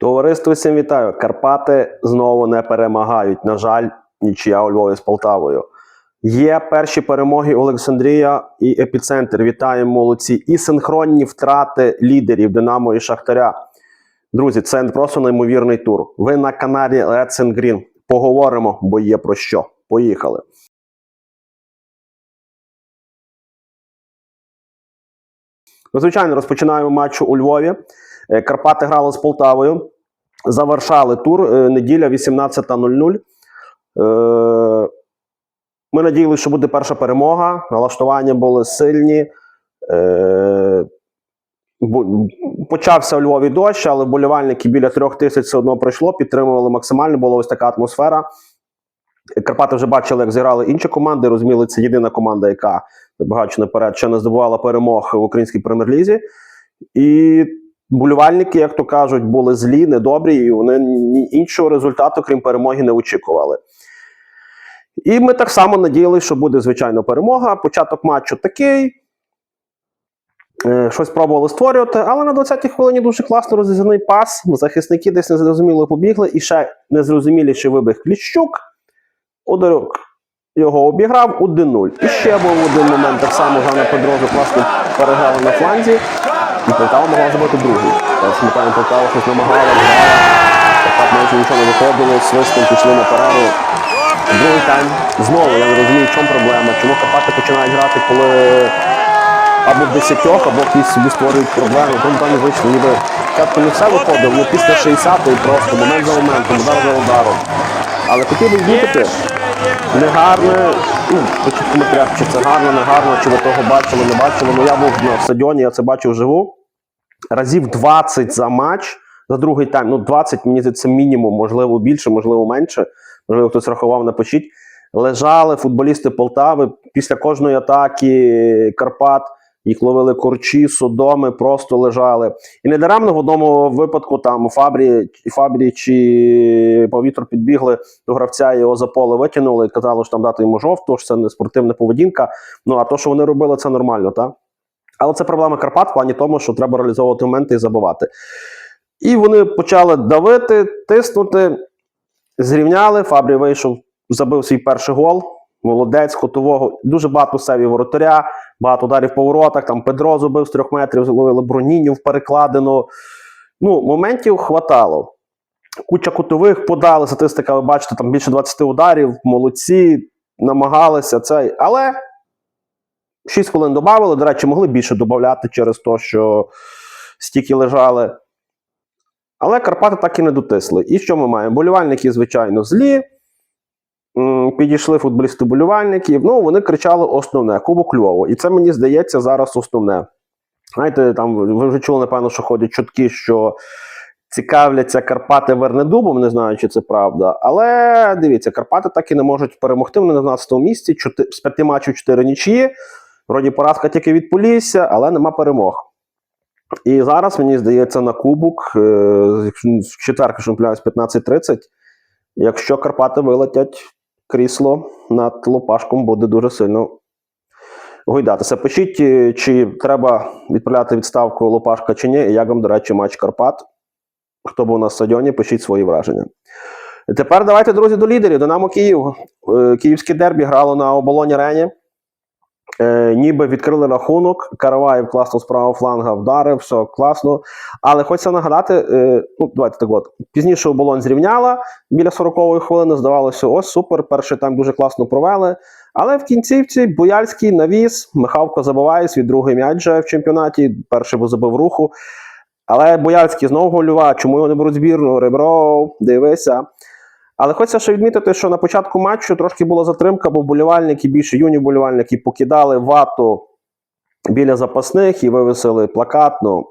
Товариство всім вітаю. Карпати знову не перемагають. На жаль, нічия у Львові з Полтавою. Є перші перемоги Олександрія і епіцентр. Вітаємо молодці. І синхронні втрати лідерів Динамо і Шахтаря. Друзі, це просто неймовірний тур. Ви на каналі Let's and Green. Поговоримо, бо є про що. Поїхали. Ну, Звичайно, розпочинаємо матч у Львові. Е, Карпати грали з Полтавою. Завершали тур е, неділя 18.00. Е, Ми надіялися, що буде перша перемога. Налаштування були сильні. Почався у Львові дощ, але вболівальники біля трьох тисяч все одно прийшло, підтримували максимально, була ось така атмосфера. Карпати вже бачили, як зіграли інші команди. Розуміли, це єдина команда, яка багато наперед ще не здобувала перемог в українській прем'єр-лізі. І болівальники, як то кажуть, були злі, недобрі, і вони іншого результату, крім перемоги, не очікували. І ми так само надіялися, що буде звичайно перемога. Початок матчу такий. Е, Щось пробували створювати, але на 20-й хвилині дуже класно розіграний пас. Захисники десь незрозуміло побігли, і ще незрозуміліший вибіг Кліщук. Ударок його обіграв 1-0. І ще був один момент, так само Ганна Педрозу класно переграла на фланзі. І Полтава могла забити другий. Пам'ятаємо, Полтава щось намагала, грала. Так майже нічого не виходило, свистом пішли на перерву. Другий тайм. Знову я не розумію, в чому проблема. Чому Карпати починають грати, коли або в десятьох, або якісь собі створюють проблеми. Тому там не вийшло, ніби спочатку не все виходило, але після 60-ї просто момент за моментом, удар за ударом. Але хотів би відмітити, негарне, ну, пишіть в чи це гарно, не гарно, чи ви того бачили, не бачили. Ну я був на стадіоні, я це бачив вживу. Разів 20 за матч, за другий тайм. Ну, 20, мені здається, мінімум, можливо, більше, можливо, менше. Можливо, хтось рахував, напишіть. Лежали футболісти Полтави після кожної атаки Карпат. Їх ловили корчі, содоми, просто лежали. І недаремно в одному випадку там Фабрі, Фабрі чи повітр підбігли до гравця його за поле витягнули і казали, що там дати йому жовту, що це не спортивна поведінка. Ну а то, що вони робили, це нормально, так? Але це проблема Карпат в плані тому, що треба реалізовувати моменти і забивати. І вони почали давити, тиснути, зрівняли. Фабрі вийшов, забив свій перший гол. Молодець, хотового, дуже багато севів воротаря, багато ударів по воротах. Там Педро зубив з трьох метрів, зловили Бронінів в перекладину. Ну, моментів хватало. Куча кутових подали, статистика, ви бачите, там більше 20 ударів, молодці, намагалися цей. Але 6 хвилин додали. До речі, могли більше додати через те, що стільки лежали. Але Карпати так і не дотисли. І що ми маємо? Болівальники, звичайно, злі. Підійшли футболісти болівальників. Ну, вони кричали основне Кубок Львову. І це мені здається зараз основне. Знаєте, там ви вже чули, напевно, що ходять чутки, що цікавляться Карпати Вернедубом, не знаю, чи це правда. Але дивіться, Карпати так і не можуть перемогти. Вони на 12 місці, чоти- з п'яти матчів 4 нічиї. Вроді поразка тільки від Полісся, але нема перемог. І зараз, мені здається, на Кубок в четвер, помиляюсь, 15.30. Якщо Карпати вилетять крісло над Лопашком, буде дуже сильно гойдатися. Пишіть, е, чи треба відправляти відставку Лопашка чи ні. Як вам, до речі, матч Карпат. Хто був на стадіоні, пишіть свої враження. Тепер давайте, друзі, до лідерів. Динамо Київ. Е, Київське дербі грало на оболоні Рені. Е, ніби відкрили рахунок. Караваєв класно з правого фланга вдарив, все класно. Але хочеться нагадати: е, ну, давайте так от. Пізніше оболонь зрівняла біля 40-ї хвилини. Здавалося, ось супер. Перший тайм дуже класно провели. Але в кінцівці Бояльський навіс. Михавко забиває свій другий м'яч в чемпіонаті. Перший би забив руху. Але Бояльський знову голюва. Чому його не беруть збірну? Ребро, дивися. Але хочеться ще відмітити, що на початку матчу трошки була затримка, бо вболівальники, більше юні вболівальники покидали вату біля запасних і вивесили плакат. Ну,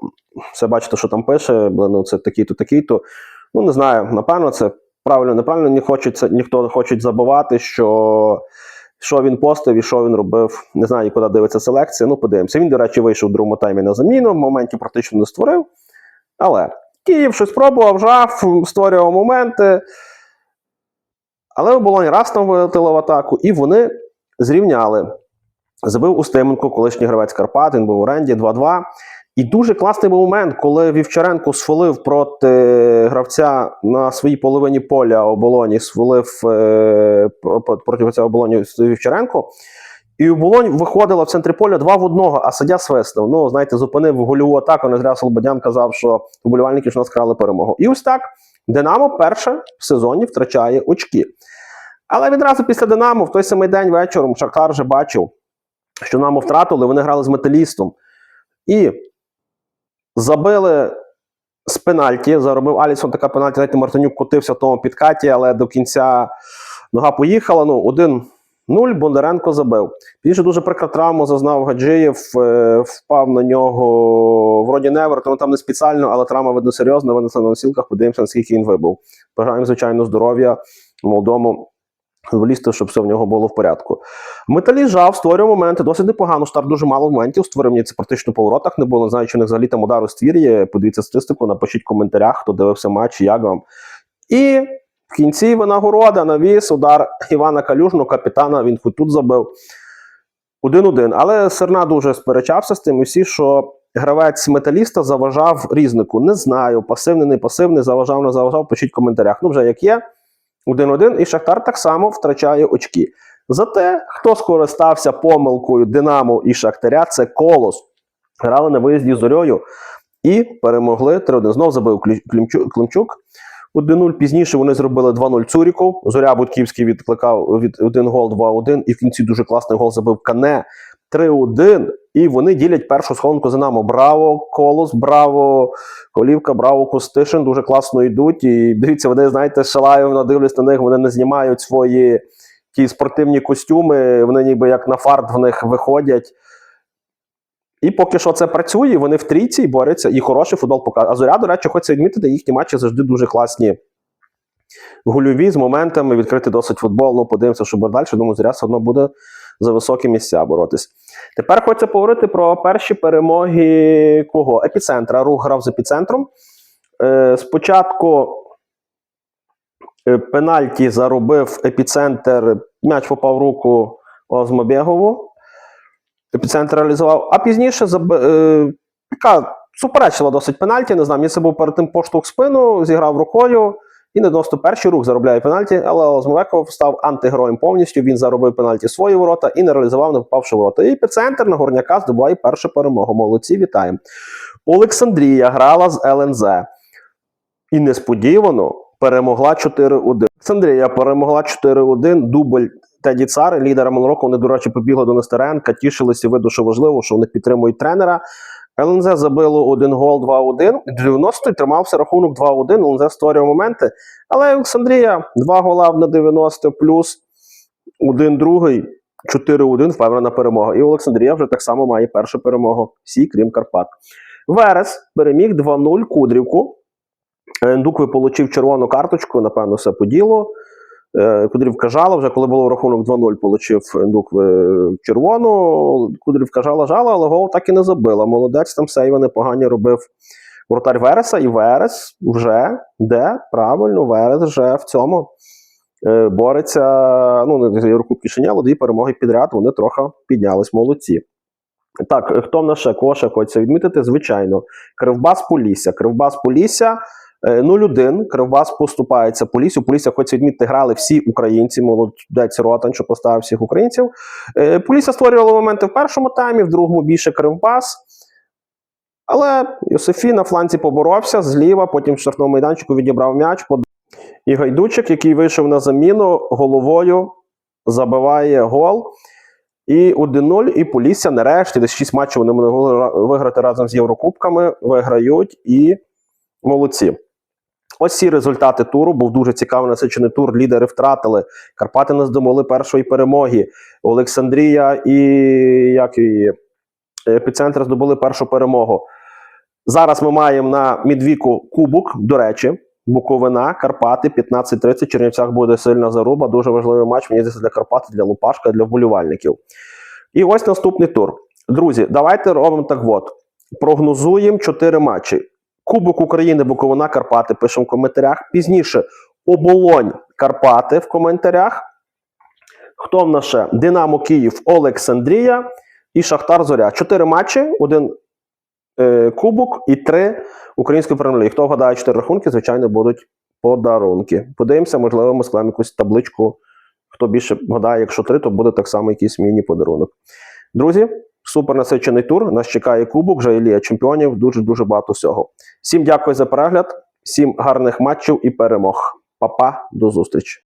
все бачите, що там пише, ну, це такий-то, такий-то. Ну, не знаю, напевно, це правильно, неправильно, не хочеться, ніхто не хоче забувати, що, що він постив і що він робив. Не знаю, куди дивиться селекція. Ну, подивимося. Він, до речі, вийшов в другому таймі на заміну, в моменті практично не створив. Але Київ щось пробував, жав, створював моменти. Але оболонь раз там вилетіла в атаку, і вони зрівняли. Забив Устименко, колишній гравець Карпат, він був в оренді 2-2. І дуже класний був момент, коли Вівчаренко сфолив проти гравця на своїй половині поля оболоні свалив е, про- про- проти цього оболоні Вівчаренко. І оболонь виходила в центрі поля два в одного, а суддя свиснув. Ну, знаєте, зупинив гольову атаку. Не зря Слободян казав, що уболівальники ж нас крали перемогу. І ось так Динамо перше в сезоні втрачає очки. Але відразу після Динамо, в той самий день вечором, Шахтар вже бачив, що Динамо втратили, вони грали з металістом. І забили з пенальті. Заробив Алісон така пенальті. Знаєте, Мартинюк котився в тому підкаті, але до кінця нога поїхала. Ну, 1-0 Бондаренко забив. Пізніше дуже прикра травма зазнав Гаджиєв, е, впав на нього вроді невер, тому там не спеціально, але травма видно серйозна. Винесла на носілках, подивимося, наскільки він вибув. Бажаємо, звичайно, здоров'я молодому футболісту, щоб все в нього було в порядку. Металіст жав, створює моменти, досить непогано. Штар дуже мало моментів створив. Мені це практично по воротах не було. Не знаю, чи них взагалі там удар у ствір є. Подивіться статистику, напишіть в коментарях, хто дивився матч, як вам. І в кінці винагорода навіс удар Івана Калюжного, капітана. Він хоч тут забив. 1-1. Але Серна дуже сперечався з тим, і що гравець металіста заважав різнику. Не знаю, пасивний, не пасивний, заважав, не заважав. Пишіть в коментарях. Ну, вже як є. 1-1, і Шахтар так само втрачає очки. Зате, хто скористався помилкою Динамо і Шахтаря, це Колос. Грали на виїзді з і перемогли 3-1. Знов забив Клі- Клімчу- Климчук. 1-0. Пізніше вони зробили 2-0 Цуріков. Зоря Будківський відкликав від 1 гол 2-1. І в кінці дуже класний гол забив Кане 3-1. І вони ділять першу схованку за нами. Браво, Колос, браво, Колівка, браво, Костишин. Дуже класно йдуть. І дивіться, вони, знаєте, шалаєвно дивлюсь на них, вони не знімають свої ті спортивні костюми, вони ніби як на фарт в них виходять. І поки що це працює, вони в трійці і борються, і хороший футбол показує. А зоря, до речі, хочеться відмітити, їхні матчі завжди дуже класні. Гольові з моментами, відкритий досить футбол. Ну, подивимося, що буде далі. Думаю, зоря все одно буде за високі місця боротись. Тепер хочеться поговорити про перші перемоги кого? Епіцентра. Рух грав з епіцентром. Е, спочатку е, пенальті заробив епіцентр, м'яч попав в руку Озмобєгову. Епіцентр реалізував, а пізніше е, така суперечлива досить пенальті. Не знаю, мені це був перед тим поштовх спину, зіграв рукою. І на 91-й рух заробляє пенальті, але Озмовеков став антигероєм повністю. Він заробив пенальті свої ворота і не реалізував, не попавши ворота. І епіцентр на горняка здобуває першу перемогу. Молодці, вітаємо. Олександрія грала з ЛНЗ. І несподівано перемогла 4-1. Олександрія перемогла 4-1. Дубль Теді Цар, лідера Монроку. Вони, до речі, побігли до Нестеренка, тішилися, видно, що важливо, що вони підтримують тренера. ЛНЗ забило один гол 2-1. 90-й тримався рахунок 2-1. ЛНЗ створював моменти. Але Олександрія два гола на 90 плюс один другий. 4-1 впевнена перемога. І Олександрія вже так само має першу перемогу. Всі, крім Карпат. Верес переміг 2-0 Кудрівку. Е, Ндукви червону карточку, напевно, все по ділу. Е, Кудрівка жала, вже коли було рахунок 2-0, отримав Ндукви червону. Кудрівка жала, жала, але гол так і не забила. Молодець там сейви непогані робив вратар Вереса, і Верес вже де правильно, Верес вже в цьому е, бореться. Ну, не ще ні, дві перемоги підряд, вони трохи піднялись молодці. Так, хто в нас ще кого хочеться відмітити? Звичайно, Кривбас Полісся. Кривбас Полісся е, 0-1. Кривбас поступається Поліссю. Полісся, хочеться відмітити, грали всі українці. Молодець Ротан, що поставив всіх українців. Е, Полісся створювала моменти в першому таймі, в другому більше Кривбас. Але Йосифі на фланці поборовся зліва, потім в штрафному майданчику відібрав м'яч. І Гайдучик, який вийшов на заміну, головою забиває гол. І 1-0, і Полісся нарешті, десь 6 матчів вони могли виграти разом з Єврокубками, виграють і молодці. Ось ці результати туру. Був дуже цікавий насичений тур. Лідери втратили. Карпати не здобули першої перемоги. Олександрія і як і епіцентр здобули першу перемогу. Зараз ми маємо на Мідвіку Кубок, до речі, Буковина, Карпати, 15-30. Чернівцях буде сильна заруба. Дуже важливий матч. Мені здається, для Карпати, для Лупашка, для вболівальників. І ось наступний тур. Друзі, давайте робимо так от. Прогнозуємо 4 матчі. Кубок України, Буковина, Карпати. Пишемо в коментарях. Пізніше оболонь Карпати в коментарях. Хто в нас ще? Динамо Київ, Олександрія і Шахтар Зоря. Чотири матчі. Один е, кубок і три української прем'єр-ліги. Хто вгадає чотири рахунки, звичайно, будуть подарунки. Подивимося, можливо, ми складемо якусь табличку. Хто більше вгадає, якщо три, то буде так само якийсь міні-подарунок. Друзі, супер насичений тур. Нас чекає кубок, вже Ілія чемпіонів. Дуже дуже багато всього. Всім дякую за перегляд, всім гарних матчів і перемог. Па-па, до зустрічі.